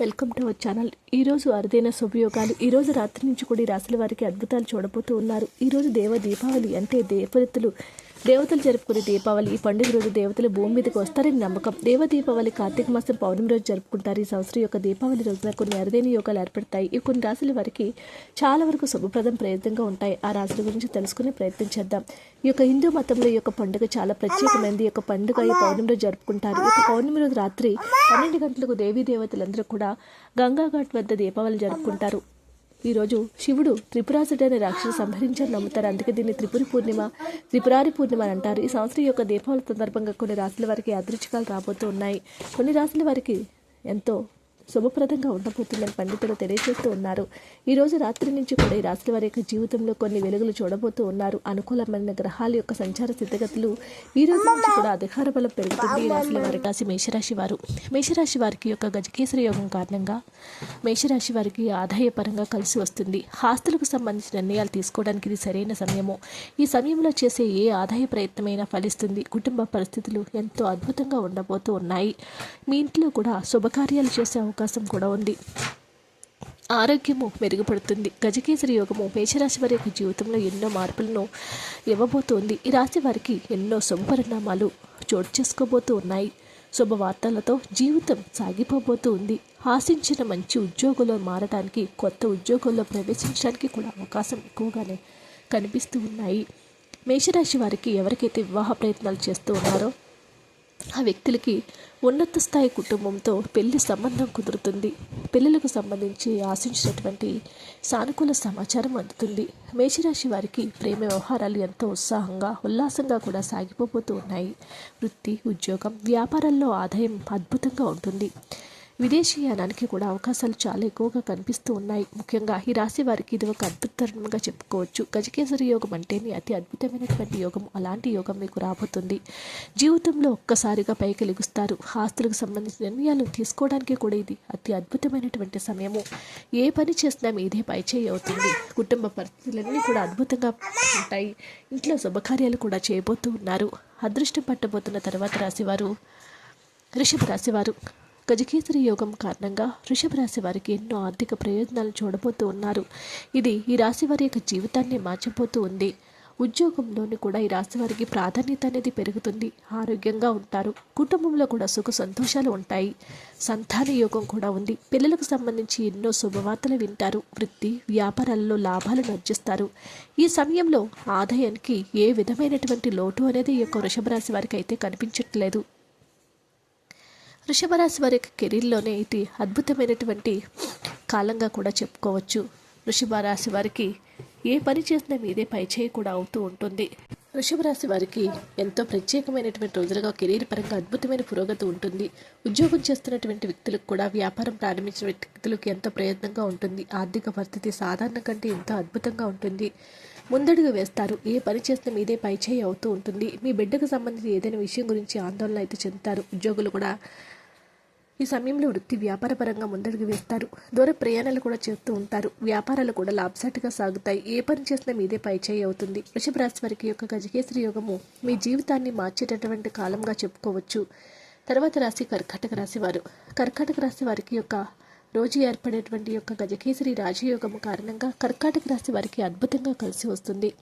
Welcome to our channel. ఈరోజు అరుదైన శుభయోగాలు ఈరోజు రాత్రి నుంచి కూడా ఈ రాశుల వారికి అద్భుతాలు చూడబోతూ ఉన్నారు. ఈరోజు దేవ దీపావళి అంటే దేవతలు దేవతలు జరుపుకునే దీపావళి ఈ పండుగ రోజు దేవతలు భూమి మీదకి వస్తారని నమ్మకం. దేవ దీపావళి కార్తీక మాసం పౌర్ణమి రోజు జరుపుకుంటారు. ఈ సంవత్సరం యొక్క దీపావళి రోజున కొన్ని అరుదైన యోగాలు ఏర్పడతాయి. ఈ కొన్ని రాశుల వారికి చాలా వరకు శుభప్రదం ప్రయత్నంగా ఉంటాయి. ఆ రాశుల గురించి తెలుసుకునే ప్రయత్నం చేద్దాం. ఈ యొక్క హిందూ మతంలో ఈ యొక్క పండుగ చాలా ప్రత్యేకమైనది. ఈ యొక్క పండుగ ఈ పౌర్ణమి రోజు జరుపుకుంటారు. ఈ యొక్క పౌర్ణమి రోజు రాత్రి పన్నెండు గంటలకు దేవీ దేవతలందరూ కూడా గంగాఘాట్ వద్ద దీపావళి జరుపుకుంటారు. ఈరోజు శివుడు త్రిపురాసుడు అనే రాక్షసు సంహరించారు నమ్ముతారు. అందుకే దీన్ని త్రిపురి పూర్ణిమ త్రిపురారి పూర్ణిమ అని అంటారు. ఈ సంవత్సరం యొక్క దీపావళి సందర్భంగా కొన్ని రాసుల వారికి అదృష్టకాలు రాబోతూ ఉన్నాయి. కొన్ని రాసుల వారికి ఎంతో శుభప్రదంగా ఉండబోతుందని పండితులు తెలియజేస్తూ ఉన్నారు. ఈరోజు రాత్రి నుంచి కూడా ఈ రాశుల వారి యొక్క జీవితంలో కొన్ని వెలుగులు చూడబోతూ ఉన్నారు. అనుకూలమైన గ్రహాల యొక్క సంచార స్థితిగతులు ఈ రోజు నుంచి కూడా అధికార బలం పెరుగుతుంది. ఈ రాశుల వారి రాశి మేషరాశి వారు. మేషరాశి వారికి యొక్క గజకేసరి యోగం కారణంగా మేషరాశి వారికి ఆదాయపరంగా కలిసి వస్తుంది. ఆస్తులకు సంబంధించిన నిర్ణయాలు తీసుకోవడానికి ఇది సరైన సమయము. ఈ సమయంలో చేసే ఏ ఆదాయ ప్రయత్నమైనా ఫలిస్తుంది. కుటుంబ పరిస్థితులు ఎంతో అద్భుతంగా ఉండబోతూ ఉన్నాయి. మీ ఇంట్లో కూడా శుభకార్యాలు చేసే అవకాశం కూడా ఉంది. ఆరోగ్యము మెరుగుపడుతుంది. గజకేసరి యోగము మేషరాశి వారి యొక్క జీవితంలో ఎన్నో మార్పులను ఇవ్వబోతోంది. ఈ రాశి వారికి ఎన్నో శుభపరిణామాలు చోటు చేసుకోబోతూ ఉన్నాయి శుభవార్తలతో జీవితం సాగిపోబోతూ ఉంది ఆశించిన మంచి ఉద్యోగంలో మారడానికి కొత్త ఉద్యోగంలో ప్రవేశించడానికి కూడా అవకాశం ఎక్కువగానే కనిపిస్తూ ఉన్నాయి. మేషరాశి వారికి ఎవరికైతే వివాహ ప్రయత్నాలు చేస్తూ ఉన్నారో ఆ వ్యక్తులకి ఉన్నత స్థాయి కుటుంబంతో పెళ్ళి సంబంధం కుదురుతుంది. పిల్లలకు సంబంధించి ఆశించినటువంటి సానుకూల సమాచారం అందుతుంది. మేషరాశి వారికి ప్రేమ వ్యవహారాలు ఎంతో ఉత్సాహంగా ఉల్లాసంగా కూడా సాగిపోతూ ఉన్నాయి. వృత్తి ఉద్యోగం వ్యాపారాల్లో ఆదాయం అద్భుతంగా ఉంటుంది. విదేశీయానానికి కూడా అవకాశాలు చాలా ఎక్కువగా కనిపిస్తూ ఉన్నాయి. ముఖ్యంగా ఈ రాశి వారికి ఇది ఒక అద్భుతంగా చెప్పుకోవచ్చు. గజకేసరి యోగం అంటేనే అతి అద్భుతమైనటువంటి యోగం. అలాంటి యోగం మీకు రాబోతుంది. జీవితంలో ఒక్కసారిగా పైకి లెగుస్తారు. ఆస్తులకు సంబంధించిన నిర్ణయాలు తీసుకోవడానికి కూడా ఇది అతి అద్భుతమైనటువంటి సమయము. ఏ పని చేసినా మీదే పైచేయి అవుతుంది. కుటుంబ పరిస్థితులన్నీ కూడా అద్భుతంగా ఉంటాయి. ఇంట్లో శుభకార్యాలు కూడా చేయబోతూ ఉన్నారు. అదృష్టం పట్టబోతున్న తర్వాత రాశివారు రిషభ రాశివారు గజకేసరి యోగం కారణంగా వృషభ రాశి వారికి ఎన్నో ఆర్థిక ప్రయోజనాలు చూడబోతూ ఉన్నారు. ఇది ఈ రాశి వారి యొక్క జీవితాన్ని మార్చిపోతూ ఉంది. ఉద్యోగంలోని కూడా ఈ రాశి వారికి ప్రాధాన్యత అనేది పెరుగుతుంది. ఆరోగ్యంగా ఉంటారు. కుటుంబంలో కూడా సుఖ సంతోషాలు ఉంటాయి. సంతాన యోగం కూడా ఉంది. పిల్లలకు సంబంధించి ఎన్నో శుభవార్తలు వింటారు. వృత్తి వ్యాపారాల్లో లాభాలను అర్జిస్తారు ఈ సమయంలో ఆదాయానికి ఏ విధమైనటువంటి లోటు అనేది ఈ యొక్క వృషభ రాశి వారికి అయితే కనిపించట్లేదు. వృషభరాశి వారికి వారి కెరీర్లోనే ఇది అద్భుతమైనటువంటి కాలంగా కూడా చెప్పుకోవచ్చు. వృషభ రాశి వారికి ఏ పని చేసినా మీదే పైచేయి కూడా అవుతూ ఉంటుంది. వృషభ రాశి వారికి ఎంతో ప్రత్యేకమైనటువంటి రోజులుగా కెరీర్ పరంగా అద్భుతమైన పురోగతి ఉంటుంది. ఉద్యోగం చేస్తున్నటువంటి వ్యక్తులకు కూడా వ్యాపారం ప్రారంభించిన వ్యక్తులకు ఎంతో ప్రయత్నంగా ఉంటుంది. ఆర్థిక పరిస్థితి సాధారణ కంటే ఎంతో అద్భుతంగా ఉంటుంది. ముందడుగు వేస్తారు. ఏ పని చేసిన మీదే పైచేయి అవుతూ ఉంటుంది. మీ బిడ్డకు సంబంధించి ఏదైనా విషయం గురించి ఆందోళన అయితే చెందుతారు. ఉద్యోగులు కూడా ఈ సమయంలో వృత్తి వ్యాపారపరంగా ముందడుగు వేస్తారు. దూర ప్రయాణాలు కూడా చేస్తూ ఉంటారు. వ్యాపారాలు కూడా లాభసాటిగా సాగుతాయి. ఏ పని చేసినా మీదే పైచేయి అవుతుంది. వృషభ రాశి వారికి యొక్క గజకేసరి యోగము మీ జీవితాన్ని మార్చేటటువంటి కాలంగా చెప్పుకోవచ్చు. తర్వాత రాశి కర్కాటక రాశి వారు. కర్కాటక రాశి వారికి యొక్క రోజు ఏర్పడేటువంటి యొక్క గజకేసరి రాజయోగము కారణంగా కర్కాటక రాశి వారికి అద్భుతంగా కలిసి వస్తుంది.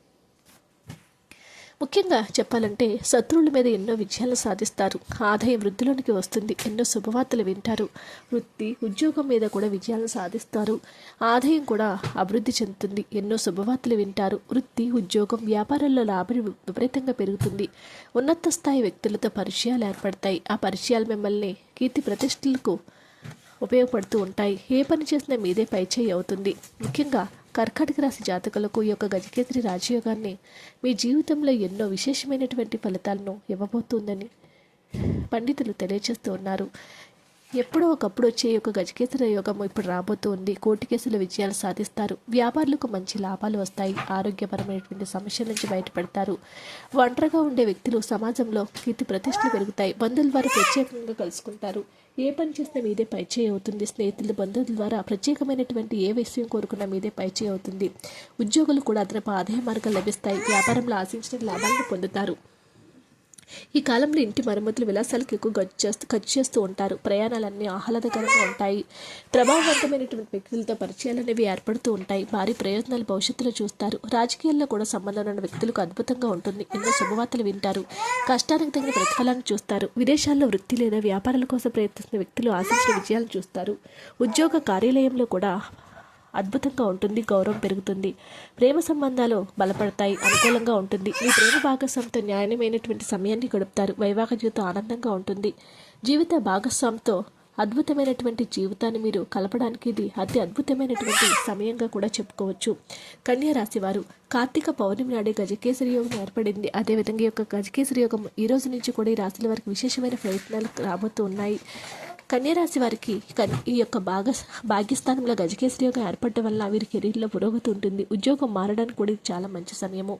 ముఖ్యంగా చెప్పాలంటే శత్రువుల మీద ఎన్నో విజయాలు సాధిస్తారు. ఆదాయం వృద్ధిలోనికి వస్తుంది. ఎన్నో శుభవార్తలు వింటారు. వృత్తి ఉద్యోగం మీద కూడా విజయాలు సాధిస్తారు. ఆదాయం కూడా అభివృద్ధి చెందుతుంది. ఎన్నో శుభవార్తలు వింటారు. వృత్తి ఉద్యోగం వ్యాపారాల్లో లాభం విపరీతంగా పెరుగుతుంది. ఉన్నత స్థాయి వ్యక్తులతో పరిచయాలు ఏర్పడతాయి. ఆ పరిచయాలు మిమ్మల్ని కీర్తి ప్రతిష్టలకు ఉపయోగపడుతూ ఉంటాయి. ఏ పని చేసినా మీదే పైచేయి అవుతుంది. ముఖ్యంగా కర్కాటక రాశి జాతకులకు ఈ యొక్క గజకేసరి రాజయోగాన్ని మీ జీవితంలో ఎన్నో విశేషమైనటువంటి ఫలితాలను ఇవ్వబోతుందని పండితులు తెలియజేస్తూ ఉన్నారు. ఎప్పుడో ఒకప్పుడు వచ్చే యొక్క గజకేసర యోగం ఇప్పుడు రాబోతోంది. కోర్టు కేసుల విజయాలు సాధిస్తారు. వ్యాపారులకు మంచి లాభాలు వస్తాయి. ఆరోగ్యపరమైనటువంటి సమస్యల నుంచి బయటపడతారు. ఒంటరిగా ఉండే వ్యక్తులు సమాజంలో కీర్తి ప్రతిష్టలు పెరుగుతాయి. బంధువుల ద్వారా ప్రత్యేకంగా కలుసుకుంటారు. ఏ పని చేసినా మీదే పరిచయం అవుతుంది. స్నేహితుల బంధువుల ద్వారా ప్రత్యేకమైనటువంటి ఏ విషయం కోరుకున్నా మీదే పరిచయం అవుతుంది. ఉద్యోగులు కూడా అదనపు ఆదాయ మార్గాలు లభిస్తాయి. వ్యాపారంలో ఆశించిన లాభాలను పొందుతారు. ఈ కాలంలో ఇంటి మరమ్మతులు విలాసాలకు ఎక్కువ ఖర్చు చేస్తూ ఖర్చు చేస్తూ ఉంటారు. ప్రయాణాలన్నీ ఆహ్లాదకరంగా ఉంటాయి. ప్రభావవంతమైనటువంటి వ్యక్తులతో పరిచయాలు అనేవి ఏర్పడుతూ ఉంటాయి. భారీ ప్రయోజనాలు భవిష్యత్తులో చూస్తారు. రాజకీయాల్లో కూడా సంబంధం ఉన్న వ్యక్తులకు అద్భుతంగా ఉంటుంది. ఎన్నో శుభవార్తలు వింటారు. కష్టానికి తగిన ప్రతిఫలాన్ని చూస్తారు. విదేశాల్లో వృత్తి లేదా వ్యాపారాల కోసం ప్రయత్నిస్తున్న వ్యక్తులు ఆశించిన విజయాలను చూస్తారు. ఉద్యోగ కార్యాలయంలో కూడా అద్భుతంగా ఉంటుంది గౌరవం పెరుగుతుంది. ప్రేమ సంబంధాలు బలపడతాయి అనుకూలంగా ఉంటుంది. మీ ప్రేమ భాగస్వామితో న్యాయమైనటువంటి సమయాన్ని గడుపుతారు. వైవాహిక జీవితం ఆనందంగా ఉంటుంది. జీవిత భాగస్వామితో అద్భుతమైనటువంటి జీవితాన్ని మీరు కలపడానికి ఇది అతి అద్భుతమైనటువంటి సమయంగా కూడా చెప్పుకోవచ్చు. కన్యారాశి వారు కార్తీక పౌర్ణమి నాడే గజకేసరి యోగం ఏర్పడింది. అదేవిధంగా ఈ యొక్క గజకేసరి యోగం ఈ రోజు నుంచి కూడా ఈ రాశుల వారికి విశేషమైన ప్రయత్నాలు రాబోతూ ఉన్నాయి. కన్యరాశి వారికి కన్- ఈ యొక్క భాగ భాగ్యస్థానంలో గజకేశ్వరి యోగం ఏర్పడటం వల్ల వీరి కెరీర్లో పురోగతి ఉంటుంది. ఉద్యోగం మారడానికి కూడా ఇది చాలా మంచి సమయము.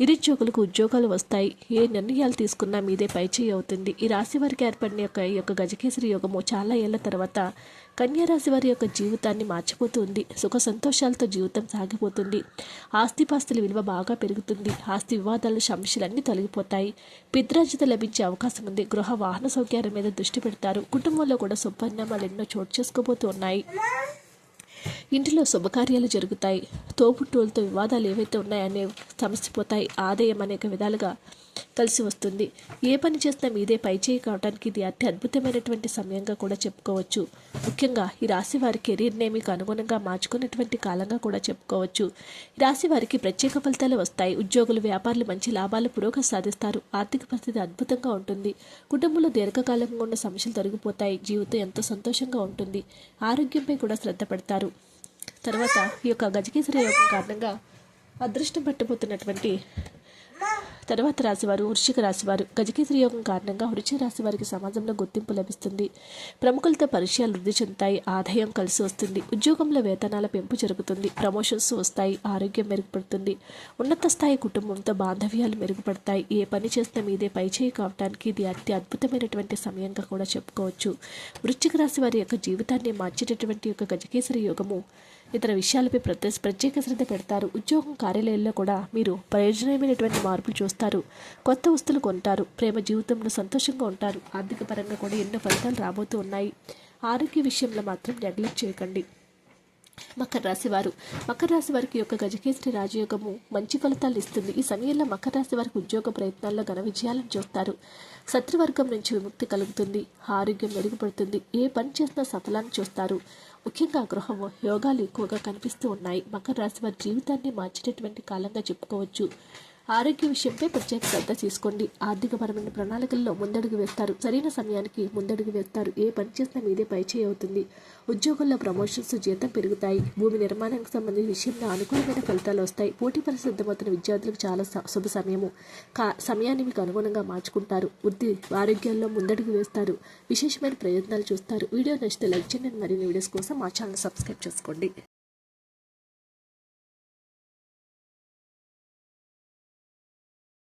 నిరుద్యోగులకు ఉద్యోగాలు వస్తాయి. ఏ నిర్ణయాలు తీసుకున్నా మీదే పైచేయి అవుతుంది. ఈ రాశి వారికి ఏర్పడిన యొక్క ఈ యొక్క గజకేశ్వరి యోగము చాలా ఏళ్ళ తర్వాత కన్యారాశి వారి యొక్క జీవితాన్ని మార్చిపోతుంది. సుఖ సంతోషాలతో జీవితం సాగిపోతుంది. ఆస్తిపాస్తుల విలువ బాగా పెరుగుతుంది. ఆస్తి వివాదాలు సమస్యలన్నీ తొలగిపోతాయి. పిద్రాజిత లభించే అవకాశం ఉంది. గృహ వాహన సౌకర్యాల మీద దృష్టి పెడతారు. కుటుంబంలో కూడా శుభపరిణామాలు ఎన్నో చోటు చేసుకోబోతూ ఉన్నాయి. ఇంటిలో శుభకార్యాలు జరుగుతాయి. తోబుట్టువులతో వివాదాలు ఏవైతే ఉన్నాయో అనే సమస్య పోతాయి ఆదాయం అనేక విధాలుగా కలిసి వస్తుంది. ఏ పని చేసినా మీదే పైచేయి కావడానికి ఇది అతి అద్భుతమైనటువంటి సమయంగా కూడా చెప్పుకోవచ్చు. ముఖ్యంగా ఈ రాశి వారి కెరీర్నే మీకు అనుగుణంగా మార్చుకున్నటువంటి కాలంగా కూడా చెప్పుకోవచ్చు. ఈ రాశి వారికి ప్రత్యేక ఫలితాలు వస్తాయి. ఉద్యోగులు వ్యాపారులు మంచి లాభాలు పురోగతి సాధిస్తారు. ఆర్థిక పరిస్థితి అద్భుతంగా ఉంటుంది. కుటుంబంలో దీర్ఘకాలంగా ఉన్న సమస్యలు తొలగిపోతాయి. జీవితం ఎంతో సంతోషంగా ఉంటుంది. ఆరోగ్యంపై కూడా శ్రద్ధ పెడతారు. తర్వాత ఈ యొక్క గజకేసరి యోగం కారణంగా అదృష్టం పట్టబోతున్నటువంటి తర్వాత రాశివారు వృశ్చిక రాశివారు గజకేసరి యోగం కారణంగా వృశ్చిక రాశి వారికి సమాజంలో గుర్తింపు లభిస్తుంది. ప్రముఖులతో పరిచయాలు వృద్ధి చెందుతాయి. ఆదాయం కలిసి వస్తుంది. ఉద్యోగంలో వేతనాల పెంపు జరుగుతుంది. ప్రమోషన్స్ వస్తాయి. ఆరోగ్యం మెరుగుపడుతుంది. ఉన్నత స్థాయి కుటుంబంతో బాంధవ్యాలు మెరుగుపడతాయి. ఏ పని చేసినా మీదే పైచేయి కావటానికి ఇది అతి అద్భుతమైనటువంటి సమయంగా కూడా చెప్పుకోవచ్చు. వృశ్చిక రాశి వారి యొక్క జీవితాన్ని మార్చేటటువంటి యొక్క గజకేసరి యోగము. ఇతర విషయాలపై ప్రత్యేక ప్రత్యేక శ్రద్ధ పెడతారు. ఉద్యోగం కార్యాలయాల్లో కూడా మీరు ప్రయోజనమైనటువంటి మార్పులు చూస్తారు. కొత్త వస్తువులు కొంటారు. ప్రేమ జీవితంలో సంతోషంగా ఉంటారు. ఆర్థిక పరంగా కూడా ఎన్నో ఫలితాలు రాబోతూ ఉన్నాయి. ఆరోగ్య విషయంలో మాత్రం నెగ్లెక్ట్ చేయకండి. మకర రాశి వారు. మకర రాశి వారికి యొక్క గజకేసరి రాజయోగము మంచి ఫలితాలు ఇస్తుంది. ఈ సమయంలో మకర రాశి వారికి ఉద్యోగ ప్రయత్నాల్లో ఘన విజయాలను చూస్తారు. శత్రువర్గం నుంచి విముక్తి కలుగుతుంది. ఆరోగ్యం మెరుగుపడుతుంది. ఏ పని చేసినా సఫలాన్ని చూస్తారు. ముఖ్యంగా గృహము యోగాలు ఎక్కువగా కనిపిస్తూ ఉన్నాయి. మకర రాశి వారి జీవితాన్ని మార్చేటటువంటి కాలంగా చెప్పుకోవచ్చు. ఆరోగ్య విషయంపై ప్రత్యేక శ్రద్ధ తీసుకోండి. ఆర్థికపరమైన ప్రణాళికల్లో ముందడుగు వేస్తారు. సరైన సమయానికి ముందడుగు వేస్తారు. ఏ పని చేసినా మీదే పైచేయి అవుతుంది. ఉద్యోగంలో ప్రమోషన్స్ జీతం పెరుగుతాయి. భూమి నిర్మాణానికి సంబంధించిన విషయంలో అనుకూలమైన ఫలితాలు వస్తాయి. పోటీ పరిశుద్ధమవుతున్న విద్యార్థులకు చాలా స- శుభ సమయము. కా సమయాన్ని మీకు అనుగుణంగా మార్చుకుంటారు. వృద్ధి ఆరోగ్యాల్లో ముందడుగు వేస్తారు. విశేషమైన ప్రయత్నాలు చూస్తారు. వీడియో నచ్చితే లైక్ చేయండి. మరిన్ని వీడియోస్ కోసం మా ఛానల్ సబ్స్క్రైబ్ చేసుకోండి.